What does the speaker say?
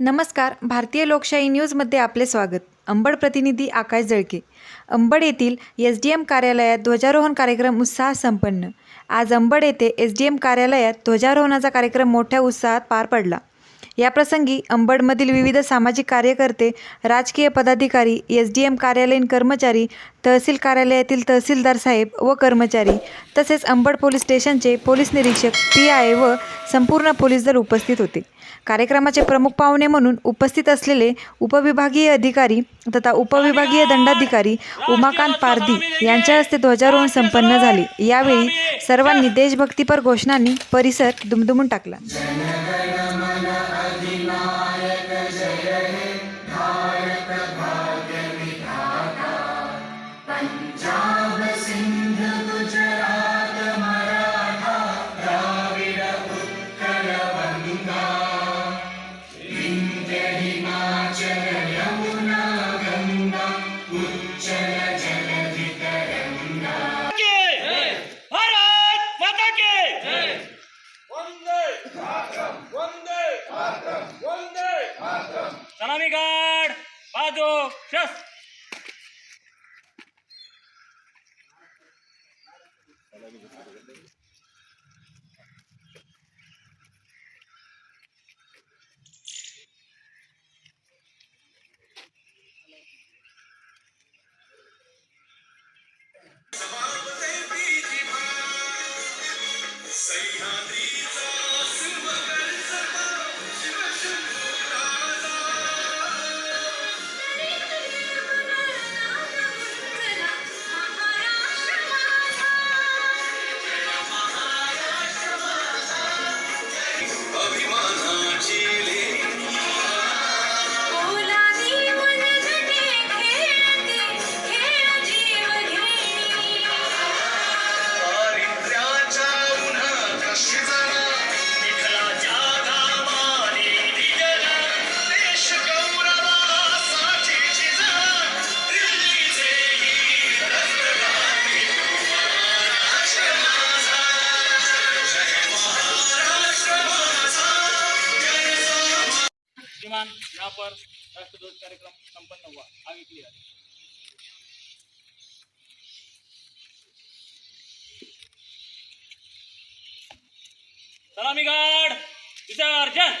नमस्कार भारतीय लोकशाही न्यूजमध्ये आपले स्वागत. अंबड प्रतिनिधी आकाश जळके. अंबड येथील एस डी एम कार्यालयात ध्वजारोहण कार्यक्रम उत्साहात संपन्न. आज अंबड येथे एस डी एम कार्यालयात ध्वजारोहणाचा कार्यक्रम मोठ्या उत्साहात पार पडला. याप्रसंगी अंबडमधील विविध सामाजिक कार्यकर्ते राजकीय पदाधिकारी एस डी एम कार्यालयीन कर्मचारी तहसील कार्यालयातील तहसीलदार साहेब व कर्मचारी तसेच अंबड पोलीस स्टेशनचे पोलीस निरीक्षक पी आय व संपूर्ण पोलीस दल उपस्थित होते. कार्यक्रमाचे प्रमुख पाहुणे म्हणून उपस्थित असलेले उपविभागीय अधिकारी तथा उपविभागीय दंडाधिकारी उमाकांत पारधी यांच्या हस्ते ध्वजारोहण संपन्न झाले. यावेळी सर्वांनी देशभक्तीपर घोषणांनी परिसर दुमदुमून टाकला. भारत भाग्यविधाता पञ्चा 가죠. 샷. श्रीमान यहाँ पर राष्ट्रध्वज कार्यक्रम संपन्न हुआ आगे क्लियर सलामी गार्ड विसर्जन